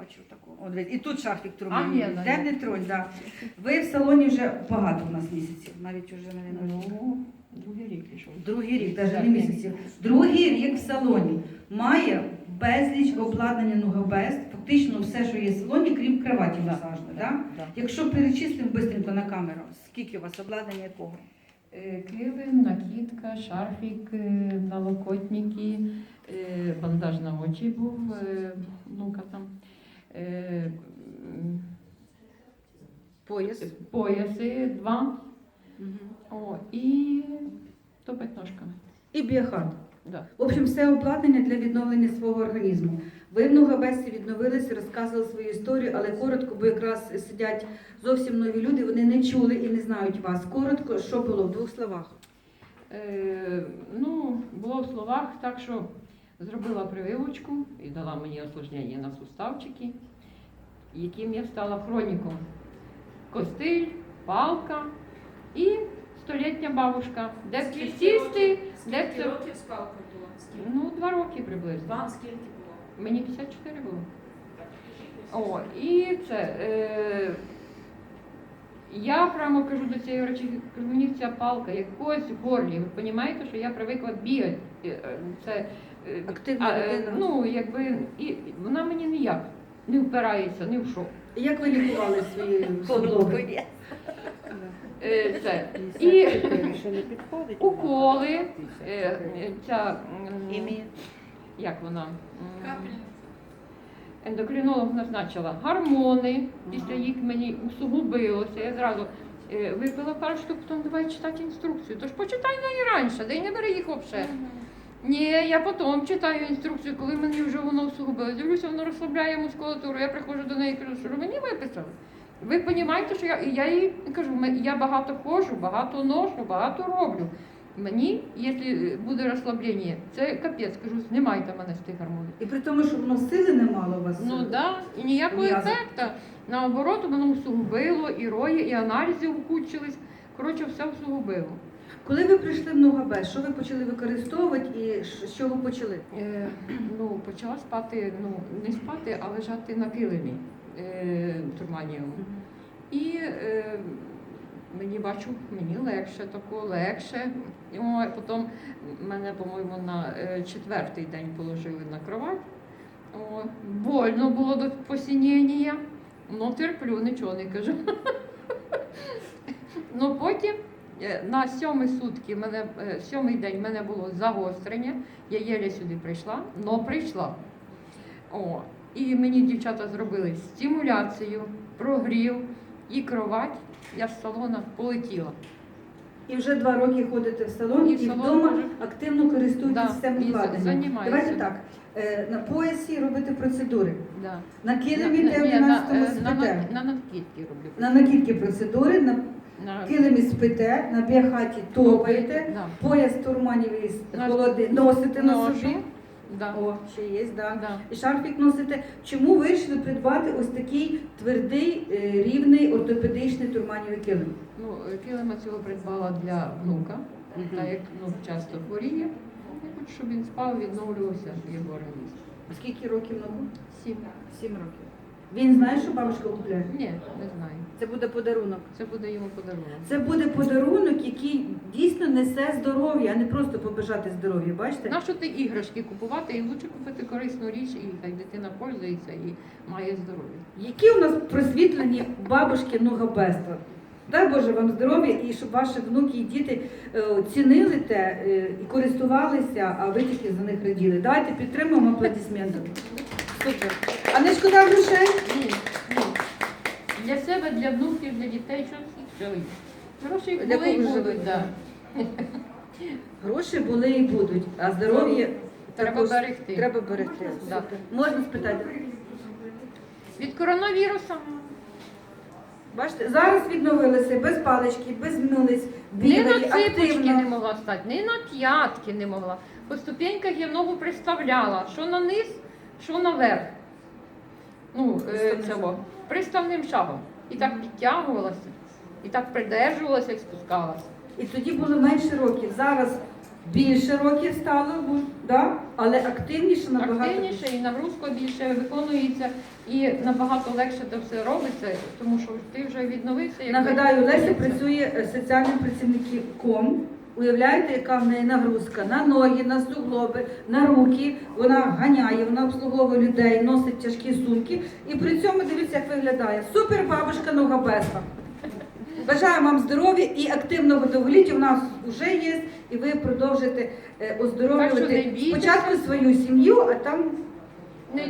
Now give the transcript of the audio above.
бачу такого. От, і тут шарфік А, трумен. ні, ну, Де не тронь, да. Ви в салоні вже багато у нас місяців, навіть уже, навіть, Ну, другий рік пішов. другий рік, навіть не місяців. Другий рік в салоні має безліч обладнання Нугабест, фактично все, що є в салоні, крім кроваті масажної. да, Да? да. Якщо перечислимо швидко на камеру, скільки у вас обладнання якого? Е, Килим, накидка, шарфік, е, налокотники, е, бандаж на очі був, е, ну-ка там, е, Пояс. пояси два, о, і топать ножками. І біохард. Да. В общем, все обладнання для відновлення свого організму. Ви в Нугабесті відновилися, розказували свою історію, але коротко, бо якраз сидять зовсім нові люди, вони не чули і не знають вас. Коротко, що було в двох словах. Е, ну, було в словах так, що зробила прививочку і дала мені осложнення на суставчики, яким я стала хроніком. Костиль, палка і столітня бабушка. Де б сісти, де б Скільки це. років з палкою було? Скільки? Ну, два роки приблизно. Вам скільки було? Мені 54 було. О, і це. Е, я прямо кажу до цієї речі, кажу, мені ця палка якось в горлі. Ви розумієте, що я привикла бігати. Е, е, Це, Активна а, е, людина. Ну, якби, і вона мені ніяк не впирається, ні в що. Як ви лікували свої? Е, це. І уколи, е, е, ця, як вона? Капельниця. Ендокринолог назначила гормони, після їх мені усугубилося. Я зразу е, випила пару штук, потім давай читати інструкцію. Тож почитай неї раніше, де й не бери їх взагалі. Ні, я потім читаю інструкцію, коли мені вже воно усугубило. Дивлюся, воно розслабляє мускулатуру. Я приходжу до неї і кажу, що мені виписали. Ви розумієте, що я, і я їй кажу, я багато ходжу, багато ношу, багато роблю. Мені, якщо буде розслаблення, це капець, кажу, знімайте мене з тих гормонів. І при тому, що воно сили не мало у вас. Ну да, і ніякого ефекту. Наоборот, воно усугубило, і рої, і аналізи ухудшились. Коротше, все усугубило. Коли ви прийшли в Нугабест, що ви почали використовувати і з чого почали? Е, ну, почала спати, ну, не спати, а лежати на килимі е, турманієвому. І е, мені бачу, мені легше, тако легше. О, потім мене, по-моєму, на е, четвертий день положили на кровать. О, больно було до посінення. Ну, терплю, нічого не кажу. Ну потім на сьомий сутки мене е, сьомий день мене було загострення. Я єлі сюди прийшла, но прийшла. О, і мені дівчата зробили стимуляцію, прогрів і кровать. Я з салона полетіла. І вже два роки ходите в салон І і, салон вдома можу. активно користуєтесь Да, цим. Давайте так. е, На поясі робите процедури. Да. На килимі, На- де в ні, 11 на, е, на, на, на накидки роблю. На накидки процедури, на На- килимі спите, на біохаті топаєте, Да. пояс турманівий На- холодний носите на Ношу. собі. Да. О, ще є, да. Да. І шарфік носите. Чому вирішили придбати ось такий твердий, е, рівний ортопедичний турманівий килим? Ну, е, килима цього придбала для внука, так як ну, часто хворіє. Я хочу, щоб він спав, відновлювався його організм. Скільки років нову? Сім. Сім років. Він знає, що бабушка купляє? Ні, не знаю. Це буде подарунок. Це буде йому подарунок. Це буде подарунок, який дійсно несе здоров'я, а не просто побажати здоров'я. Бачите? Нащо ти іграшки купувати? І лучше купити корисну річ, і хай дитина пользується і має здоров'я. Які у нас просвітлені бабушки Нугабества? Дай Боже вам здоров'я і щоб ваші внуки і діти е, цінили те е, і користувалися, а ви тільки за них раділи. Давайте підтримуємо аплодисментами. Супер. А не шкода грошей? Ні, ні. Для себе, для внуків, для дітей, що всіх живуть. Гроші Для були і кого будуть, живуть, да. Гроші були і будуть, а здоров'я Треба також берегти. Треба берегти. Да. Можна спитати? Від коронавірусу. Бачите, зараз відновилися без палички, без милиць, Ні бігали на ципочки не активно. могла стати, ні на п'ятки не могла. По ступеньках я ногу приставляла, що на низ, що наверх. Ну, е, цього, приставним шагом. І так підтягувалася, і так придержувалася і спускалася. І тоді було менше років. Зараз більше років стало, да? але активніше набагато. активніше і нагрузка більше виконується, і набагато легше це все робиться, тому що ти вже відновився. якби. Нагадаю, Леся працює е, соціальним працівником. Уявляєте, яка в неї нагрузка на ноги, на суглоби, на руки. Вона ганяє, вона обслуговує людей, носить тяжкі сумки. І при цьому дивіться, як виглядає. Супер бабушка ногабеса. Бажаю вам здоров'я і активного довголіття. У нас вже є, і ви продовжите е, оздоровлювати спочатку свою сім'ю, а там Не